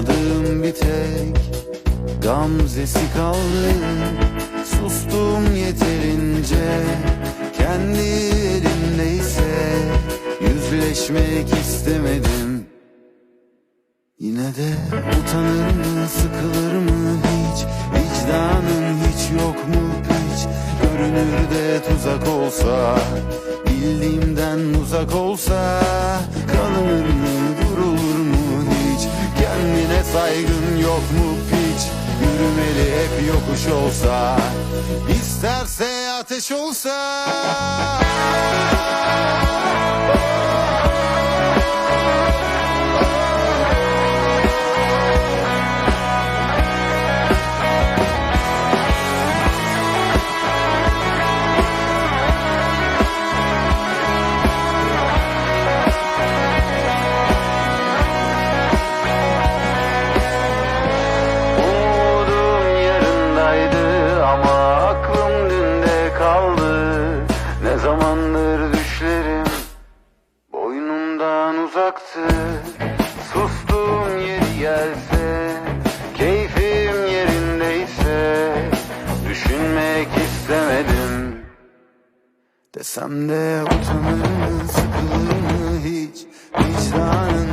Unutmadığım bir tek Gamzesi kaldı. Sustum yeterince. Kendi elimdeyse Yüzleşmek istemedim. Yine de utanır mı Saygın yok mu piç Yürümeli hep yokuş olsa İsterse ateş olsa bıraktı Sustum yeri gelse Keyfim yerindeyse Düşünmek istemedim. Desem de utanırım sıkılırım hiç? Vicdanım